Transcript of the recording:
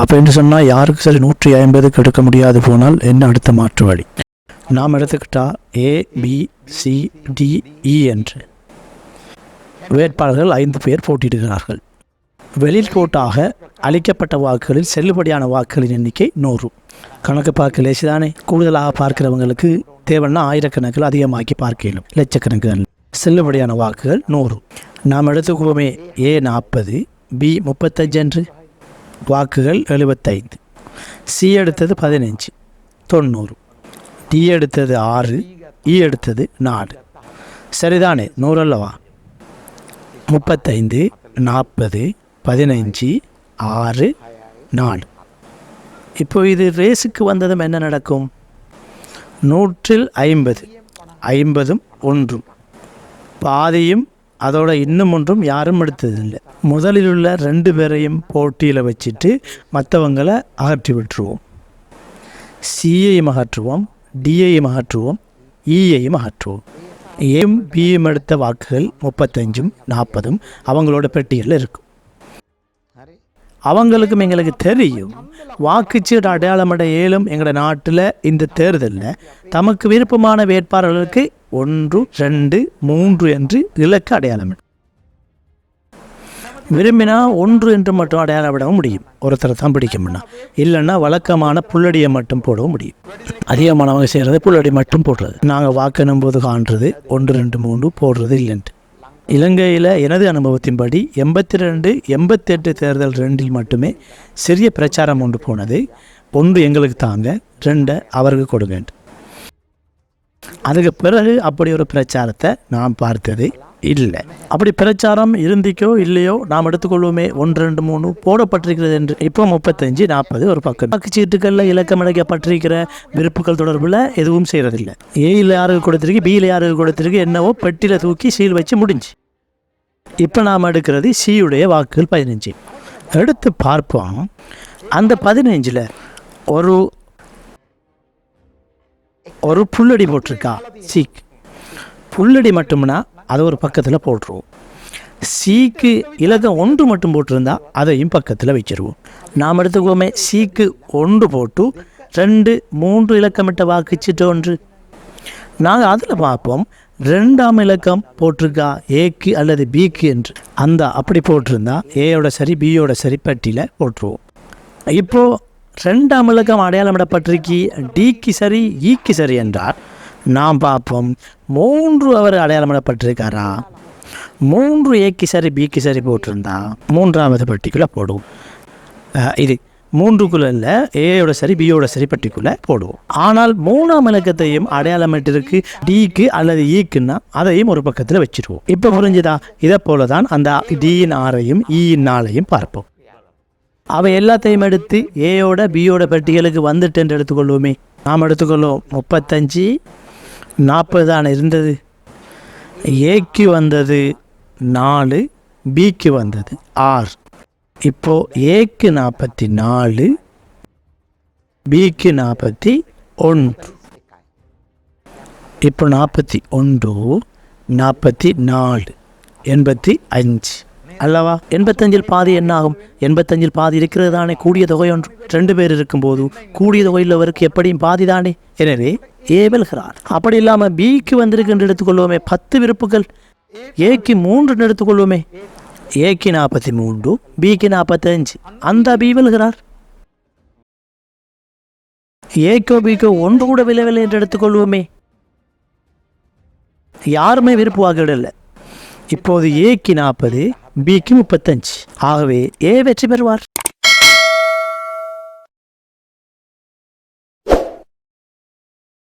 அப்போ என்று சொன்னால் யாருக்கு சரி நூற்றி ஐம்பதுக்கு எடுக்க முடியாது போனால் என்ன அடுத்த மாற்று வழி? நாம் எடுத்துக்கிட்டால் A B C D E e என்று. வேட்பாளர்கள் ஐந்து பேர் போட்டியிடுகிறார்கள். வெளியில் போட்டாக அளிக்கப்பட்ட வாக்குகளில் செல்லுபடியான வாக்குகளின் எண்ணிக்கை நூறு. கணக்கு பார்க்க லேசிதானே? கூடுதலாக பார்க்கிறவங்களுக்கு தேவைன்னா ஆயிரக்கணக்கில் அதிகமாக்கி பார்க்க இயலும் செல்லுபடியான வாக்குகள் நூறு. நாம் எடுத்துக்குவோமே ஏ நாற்பது பி முப்பத்தஞ்சு என்று. வாக்குகள் எழுபத்தைந்து. சி எடுத்தது பதினஞ்சு. தொண்ணூறு. டி எடுத்தது ஆறு. இ எடுத்தது நாலு. சரிதானே? நூறு அல்லவா முப்பத்தைந்து நாற்பது பதினஞ்சு ஆறு நாலு. இப்போ இது ரேஸுக்கு வந்ததும் என்ன நடக்கும்? நூற்றில் ஐம்பது. ஐம்பதும் ஒன்றும். பாதியும் அதோட இன்னும் ஒன்றும் யாரும் எடுத்ததில்லை. முதலில் உள்ள ரெண்டு பேரையும் போட்டியில் வச்சுட்டு மற்றவங்களை அகற்றி விட்டுருவோம். சியையும் அகற்றுவோம் டிஐயும் அகற்றுவோம் இஐயும் அகற்றுவோம். ஏம் பியும் எடுத்த வாக்குகள் முப்பத்தஞ்சும் நாற்பதும் அவங்களோட பெட்டியில் இருக்கும். அவங்களுக்கும் எங்களுக்கு தெரியும். வாக்குச்சீட்டு அடையாளமிட ஏழும் எங்களோட நாட்டில் இந்த தேர்தலில். தமக்கு விருப்பமான வேட்பாளர்களுக்கு ஒன்று ரெண்டு மூன்று என்று இலக்கு அடையாளமிடும் விரும்பினா ஒன்று என்று மட்டும் அடையாளம் விடவும் முடியும். ஒருத்தரை தான் பிடிக்கும்னா இல்லைன்னா வழக்கமான புல்லடியை மட்டும் போடவும் முடியும். அதிகமானவங்க செய்கிறது புல்லடி மட்டும் போடுறது. நாங்கள் வாக்கணும் போது காண்றது ஒன்று ரெண்டு மூன்று போடுறது இல்லைன்ட்டு. இலங்கையில் எனது அனுபவத்தின்படி எண்பத்தி ரெண்டு எண்பத்தெட்டு தேர்தல் ரெண்டில் மட்டுமே சிறிய பிரச்சாரம் ஒன்று போனது. ஒன்று எங்களுக்கு தாங்க ரெண்டை அவருக்கு கொடுங்க. அதுக்கு பிறகு அப்படி ஒரு பிரச்சாரத்தை நான் பார்த்தது. இல்லை. அப்படி பிரச்சாரம் இருந்திக்கோ இல்லையோ நாம் எடுத்துக்கொள்வோமே. ஒன்று ரெண்டு மூணு போடப்பட்டிருக்கிறது என்று. இப்போ முப்பத்தஞ்சு நாற்பது ஒரு பக்கம். வாக்குச்சீட்டுகளில் இலக்கம் அடைக்கப்பட்டிருக்கிற விருப்புகள் தொடர்பில் எதுவும் செய்கிறதில்ல. ஏயில் யாருக்கு கொடுத்துருக்கு? பியில் யாருக்கு கொடுத்துருக்கு? என்னவோ பெட்டியில் தூக்கி சீல் வச்சு முடிஞ்சு. இப்போ நாம் எடுக்கிறது சியுடைய வாக்குகள் பதினஞ்சு. எடுத்து பார்ப்போம். அந்த பதினஞ்சில் ஒரு ஒரு புல்லடி போட்டிருக்கா? சீக் புல்லடி மட்டும்னா அதை ஒரு பக்கத்தில் போட்டுருவோம். சீக்கு இலக்கம் ஒன்று மட்டும் போட்டிருந்தா அதையும் பக்கத்தில் வச்சிருவோம். நாம் எடுத்துக்கோமே சீக்கு ஒன்று போட்டு ரெண்டு மூன்று இலக்கமிட்ட வாக்குச்சிட்டு ஒன்று. நாங்கள் அதில் பார்ப்போம். ரெண்டாம் இலக்கம் போட்டிருக்கா ஏக்கு அல்லது பிக்கு என்று. அந்த அப்படி போட்டிருந்தா ஏயோட சரி பியோட சரி பட்டியில் போட்டுருவோம். இப்போது ரெண்டாம் இலக்கம் அடையாளமிடப்பட்டிருக்கி டிக்கு சரி ஈக்கு சரி என்றால் நாம் பார்ப்போம். மூன்று அவர் அடையாளமிடப்பட்டிருக்காரா? மூன்று ஏக்கு சரி பிக்கு சரி போட்டிருந்தா. மூன்றாவது பட்டிக்குள்ளே போடுவோம். இது மூன்றுக்குள்ள இல்லை ஏயோட சரி பியோட சரி பட்டிக்குள்ளே போடுவோம். ஆனால் மூணாம் இலக்கத்தையும் அடையாளமிட்டிருக்கு டிக்கு அல்லது ஈக்குன்னா அதையும் ஒரு பக்கத்தில் வச்சிருவோம். இப்போ புரிஞ்சுதா? இதை போல தான் அந்த டியின் ஆறையும் ஈயின் நாளையும் பார்ப்போம். அவை எல்லாத்தையும் எடுத்து ஏயோட பியோட பெட்டிகளுக்கு வந்துட்டு என்று எடுத்துக்கொள்வோமே. நாம் எடுத்துக்கொள்வோம் முப்பத்தஞ்சு நாற்பது தானே இருந்தது? ஏக்கு வந்தது நாலு பிக்கு வந்தது ஆறு. இப்போது ஏக்கு நாற்பத்தி நாலு பிக்கு நாற்பத்தி ஒன்று. இப்போ நாற்பத்தி ஒன்று நாற்பத்தி நாலு எண்பத்தி அஞ்சு அல்லவா? எண்பத்தஞ்சில் பாதி என்ன ஆகும் எண்பத்தஞ்சில் பாதி இருக்கிறது தானே? கூடிய தொகை ஒன்று. ரெண்டு பேர் இருக்கும்போது கூடிய தொகையில் அவருக்கு எப்படியும் பாதி தானே? எனவே ஏவல்கிறார் அப்படி இல்லாமல் பிக்கு வந்திருக்குன்னு எடுத்துக்கொள்வோமே பத்து விருப்புகள். ஏக்கு மூன்று எடுத்துக்கொள்வோமே. ஏக்கு நாற்பத்தி மூன்று பிக்கு நாற்பத்தஞ்சு அந்த பீவல்கிறார் ஏக்கோ பிக்கோ ஒன்று கூட விளைவில்லை என்று எடுத்துக்கொள்வோமே. யாருமே விருப்பு வாக்கிடல இப்போது ஏக்கு நாற்பது பிக்கு முப்பத்தஞ்சு. ஆகவே ஏ வெற்றி பெறுவார்.